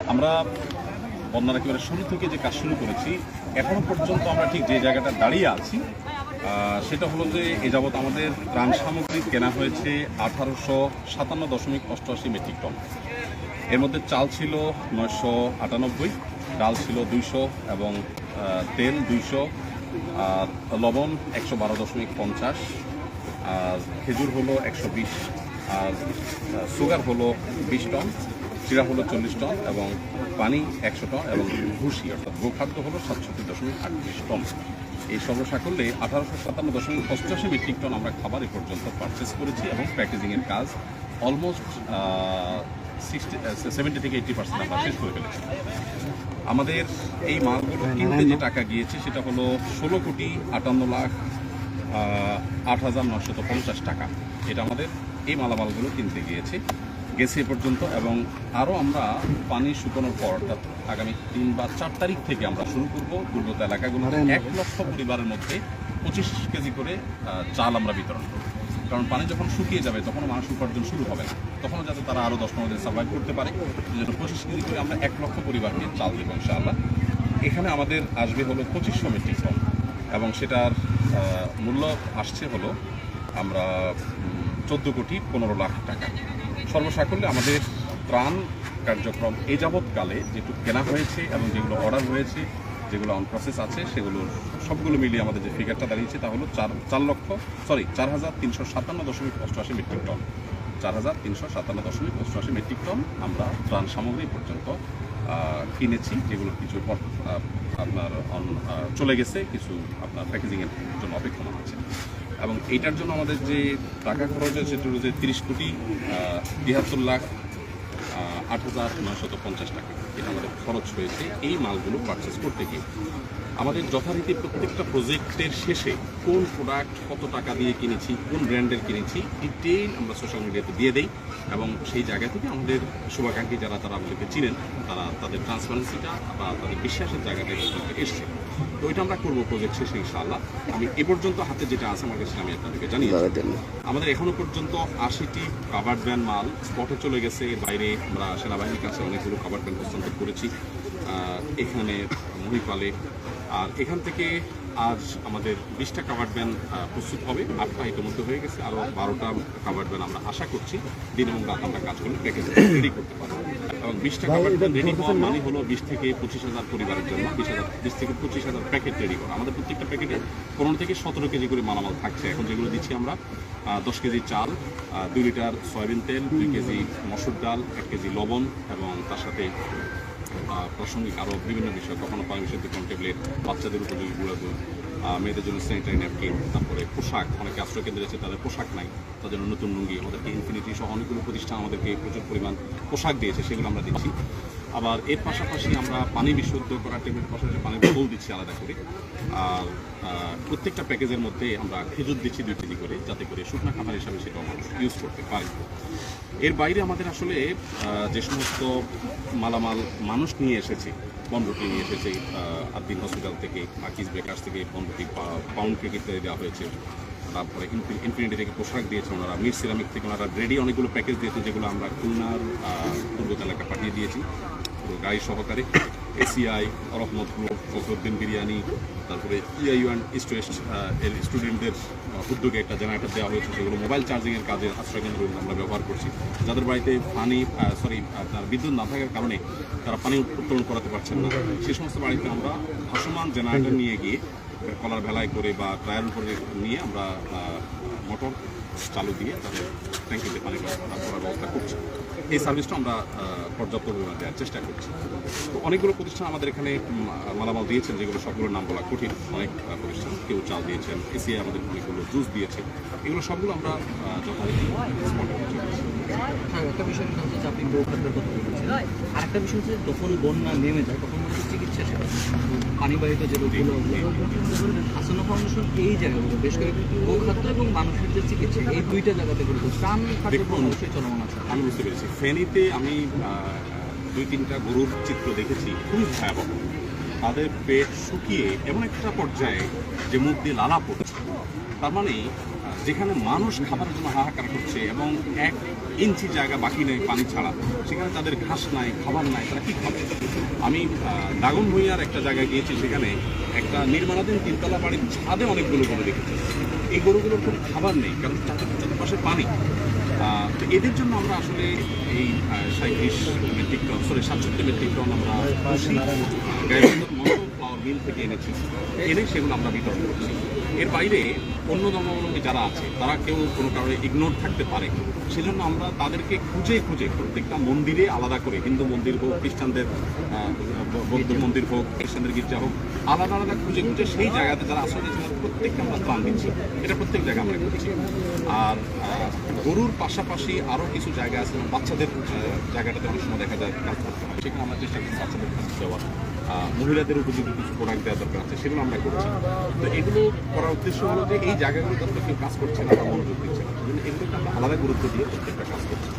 আমরা বন্যার একেবারে শুরু থেকে যে কাজ শুরু করেছি, এখনও পর্যন্ত আমরা ঠিক যে জায়গাটা দাঁড়িয়ে আছি সেটা হলো যে এ যাবৎ আমাদের ত্রাণ সামগ্রী কেনা হয়েছে আঠারোশো সাতান্ন দশমিক অষ্টআশি মেট্রিক টন। এর মধ্যে চাল ছিল নয়শো আটানব্বই, ডাল ছিল দুইশো এবং তেল দুইশো লবণ একশো বারো দশমিক পঞ্চাশ, আর খেজুর হলো একশো বিশ, আর সুগার হলো বিশ টন। চিরা হলো চল্লিশ টন এবং পানি একশো টন এবং ভুসি, অর্থাৎ গোখাদ্য হলো সাতষট্টি দশমিক আটত্রিশ টন। এই সর্বসাকল্যে আঠারোশো সাতান্ন দশমিক অষ্টআশি মেট্রিক টন আমরা খাবার এ পর্যন্ত পারচেস করেছি এবং প্যাকেজিংয়ের কাজ অলমোস্ট সিক্সটি সেভেন্টি থেকে এইটি পার্সেন্ট আমরা শেষ করে ফেলেছি। আমাদের এই মালগুলো কিনতে যে টাকা গিয়েছে সেটা হলো ষোলো কোটি আটান্ন লাখ আট হাজার নশত পঞ্চাশ টাকা। এটা আমাদের এই মালামালগুলো কিনতে গিয়েছে। গেছে এ পর্যন্ত এবং আরও আমরা পানি শুকানোর পর অর্থাৎ আগামী তিন বা চার তারিখ থেকে আমরা শুরু করব দুর্গত এলাকাগুলোতে এক লক্ষ পরিবারের মধ্যে পঁচিশ কেজি করে চাল আমরা বিতরণ করব। কারণ পানি যখন শুকিয়ে যাবে তখন মানুষ উপার্জন শুরু হবে না। তখন যাতে তারা আরও দশ পনেরো দিন সার্ভাইভ করতে পারে। যেন পঁচিশ কেজি করে আমরা এক লক্ষ পরিবারকে চাল দেবো ইনশাআল্লাহ। এখানে আমাদের আসবে হলো পঁচিশশো মেট্রিক টন এবং সেটার মূল্য আসছে হলো আমরা চোদ্দ কোটি পনেরো লাখ টাকা। সর্বসাকল্যে আমাদের ত্রাণ কার্যক্রম এ যাবৎকালে যেটুকু কেনা হয়েছে এবং যেগুলো অর্ডার হয়েছে, যেগুলো অন প্রসেস আছে সেগুলো সবগুলো মিলিয়ে আমাদের যে ফিগারটা দাঁড়িয়েছে তা হলো চার চার লক্ষ সরি চার হাজার তিনশো সাতান্ন দশমিক অষ্টআশি মেট্রিক টন চার হাজার তিনশো সাতান্ন দশমিক অষ্টআশি মেট্রিক টন আমরা ত্রাণ সামগ্রী পর্যন্ত কিনেছি, যেগুলো কিছু আপনার চলে গেছে, কিছু আপনার প্যাকেজিংয়ের জন্য অপেক্ষমান আছে। এবং এইটার জন্য আমাদের যে টাকা খরচ হয়েছে, সেটা যে তিরিশ কোটি তিয়াত্তর লাখ আট হাজার নয়শত পঞ্চাশ টাকা এটা আমাদের খরচ হয়েছে এই মালগুলো পারচেস করতে গিয়ে। আমাদের যথারীতি প্রত্যেকটা প্রজেক্টের শেষে কোন প্রোডাক্ট কত টাকা দিয়ে কিনেছি, কোন ব্র্যান্ডের কিনেছি ডিটেইল আমরা সোশ্যাল মিডিয়াতে দিয়ে দেই এবং সেই জায়গা থেকে আমাদের শুভাকাঙ্ক্ষী যারা তারা আমাদেরকে চিনেন, তারা তাদের ট্রান্সপারেন্সিটা বা তাদের বিশ্বাসের জায়গাটা এসছে। তো ওইটা আমরা করব প্রজেক্ট শেষে ইনশাআল্লাহ। আমি এ পর্যন্ত হাতে যেটা আছে আমার কাছে আমি আপনাদেরকে জানিয়ে আমাদের এখনও পর্যন্ত আশিটি কাভার্ড ভ্যান মাল স্পটে চলে গেছে। এর বাইরে আমরা সেনাবাহিনীর কাছে অনেকগুলো কাভার্ড ভ্যান হস্তান্তর করেছি। এখানে মহিপালে। আর এখান থেকে আজ আমাদের বিশটা কাভার্ড ভ্যান আহ, প্রস্তুত হবে। আটটা ইতিমধ্যে হয়ে গেছে। আরও বারোটা কাভার্ড ভ্যান আমরা আশা করছি। দিন এবং রাত আমরা কাজ করলে প্যাকেজ রেডি করতে পারব। এবং বিশটা ভ্যান রেডি হওয়ার মানে হলো বিশ থেকে পঁচিশ হাজার পরিবারের জন্য বিশ হাজার বিশ থেকে পঁচিশ হাজার প্যাকেট রেডি করা। আমাদের প্রত্যেকটা প্যাকেটে পনেরো থেকে সতেরো কেজি করে মালামাল থাকছে। এখন যেগুলো দিচ্ছি আমরা দশ কেজি চাল দুই লিটার সয়াবিন তেল দুই কেজি মসুর ডাল এক কেজি লবণ এবং তার সাথে প্রাসঙ্গিক আরও বিভিন্ন বিষয় কখনো পানি বিশুদ্ধ কোন ট্যাবলেট বাচ্চাদের উপযোগী গুঁড়া মেয়েদের জন্য স্যানিটারি ন্যাপকিন তারপরে পোশাক, অনেকে আশ্রয় কেন্দ্রে আছে তাদের পোশাক নাই, তাদের নতুন লুঙ্গি, আমাদেরকে ইনফিনিটি সহ অনেকগুলো প্রতিষ্ঠান আমাদেরকে প্রচুর পরিমাণ পোশাক দিয়েছে, সেগুলো আমরা দিচ্ছি। আবার এর পাশাপাশি আমরা পানি বিশুদ্ধ করার ট্যাবলেট পাশাপাশি পানির বোতল দিচ্ছি আলাদা করে। আর প্রত্যেকটা প্যাকেজের মধ্যে আমরা খেজুর দিচ্ছি দুই কেজি করে যাতে করে শুকনা খাবার হিসাবে সেটা মানুষ ইউজ করতে পারি। এর বাইরে আমাদের আসলে যে সমস্ত মালামাল মানুষ নিয়ে এসেছে বনরুটি নিয়ে এসেছে আহ, আদ্দিন হসপিটাল থেকে আকিজ বেকার্স থেকে বনরুটি পাউন্ড কেক ইত্যাদি দেওয়া হয়েছে। তারপরে ইনফি- ইনফিনিটি থেকে পোশাক দিয়েছে ওনারা মির সিরামিক থেকে ওনারা রেডি অনেকগুলো প্যাকেজ দিয়েছে যেগুলো আমরা খুলনার দুর্গত এলাকা পাঠিয়ে দিয়েছি। গাড়ি সহকারে এসিআই রহমতপুর ফখরুদ্দিন বিরিয়ানি, তারপরে ইআইউএন ইস্ট ওয়েস্ট এর স্টুডেন্টদের উদ্যোগে একটা জেনারেটর দেওয়া হয়েছে, সেগুলো মোবাইল চার্জিংয়ের কাজে আশ্রয় কেন্দ্রগুলো আমরা ব্যবহার করছি। যাদের বাড়িতে পানি সরি আপনার বিদ্যুৎ না থাকার কারণে তারা পানি উত্তোলন করাতে পারছেন না। সে সমস্ত বাড়িতে আমরা ভাসমান জেনারেটর নিয়ে গিয়ে কলার ভেলায় করে বা টায়ার উপরে নিয়ে আমরা মোটর চালু দিয়ে তাদের ট্যাঙ্কিতে পানি করার ব্যবস্থা করছি। এই সার্ভিসটা আমরা পর্যাপ্ত পরিমাণে দেওয়ার চেষ্টা করছি। তো অনেকগুলো প্রতিষ্ঠান আমাদের এখানে মালামাল দিয়েছেন, যেগুলো সবগুলোর নাম বলা কঠিন। অনেক প্রতিষ্ঠান, কেউ চাল দিয়েছেন, এসিআই আমাদের অনেকগুলো জুস দিয়েছে। এগুলো সবগুলো আমরা যথারীতি হ্যাঁ একটা বিষয় হচ্ছে যে আপনি গোখাদ্যের কথা বলেছেন। আর একটা বিষয় হচ্ছে যখন বন্যা নেমে যায় তখন মানুষের চিকিৎসা সেবা পানিবাহিত যে রোগগুলো আসন্ন ফাউন্ডেশন এই জায়গাগুলো বেশ করে গোখাদ্য এবং মানুষের যে চিকিৎসা এই দুইটা জায়গাতে করে প্রাণ কার্যক্রম অবশ্যই চলমান আছে। আমি বুঝতে পেরেছি। ফেনীতে আমি দুই তিনটা গরুর চিত্র দেখেছি খুবই ভয়াবহ। তাদের পেট শুকিয়ে এমন একটা পর্যায়ে যে মুখ দিয়ে লালা পড়ছে। তার মানে যেখানে মানুষ খাবারের জন্য হাহাকার করছে এবং এক ইঞ্চি জায়গা বাকি নেই পানি ছাড়া, সেখানে তাদের ঘাস নাই, খাবার নাই, তারা কী খাবে? আমি দাগন ভুঁইয়ার একটা জায়গায় গিয়েছি সেখানে একটা নির্মাণাধীন তিনতলা বাড়ির ছাদে অনেকগুলো গরু দেখেছি। এই গরুগুলোর কোনো খাবার নেই, কারণ চারপাশে চারপাশে পানি। তো এদের জন্য আমরা আসলে এই সাঁত্রিশ মেট্রিক সরি সাতষট্টি মেট্রিক টন আমরা গাইবান্ধব ফ্লাওয়ার মিল থেকে এনেছি এনে সেগুলো আমরা বিতরণ করছি। এর বাইরে অন্য ধর্মাবলম্বী যারা আছে তারা কেউ কোনো কারণে ইগনোর থাকতে পারে। সেজন্য আমরা তাদেরকে খুঁজে খুঁজে প্রত্যেকটা মন্দিরে আলাদা করে হিন্দু মন্দির হোক খ্রিস্টানদের বৌদ্ধ মন্দির হোক খ্রিস্টানদের গির্জা হোক আলাদা আলাদা খুঁজে খুঁজে সেই জায়গাতে যারা আসলে ছিলেন প্রত্যেককে আমরা ত্রাণ দিচ্ছি। এটা প্রত্যেক জায়গায় আমরা করছি। আর গরুর পাশাপাশি আরও কিছু জায়গা আছে বাচ্চাদের জায়গাটাতে অনেক সময় দেখা যায় কাজ করতে হয় সেখানে আমরা চেষ্টা করি বাচ্চাদের কাজ দেওয়া আহ, মহিলাদের উপযোগী কিছু প্রোডাক্ট দেওয়া দরকার আছে, সেগুলো আমরা করছি। তো এগুলো করার উদ্দেশ্য হলো যে এই জায়গাগুলো যাতে কেউ কাজ করছে না বা মনোযোগ দিচ্ছে না। সেজন্য এগুলোকে আমরা আলাদা গুরুত্ব দিয়ে প্রত্যেকটা কাজ করছি।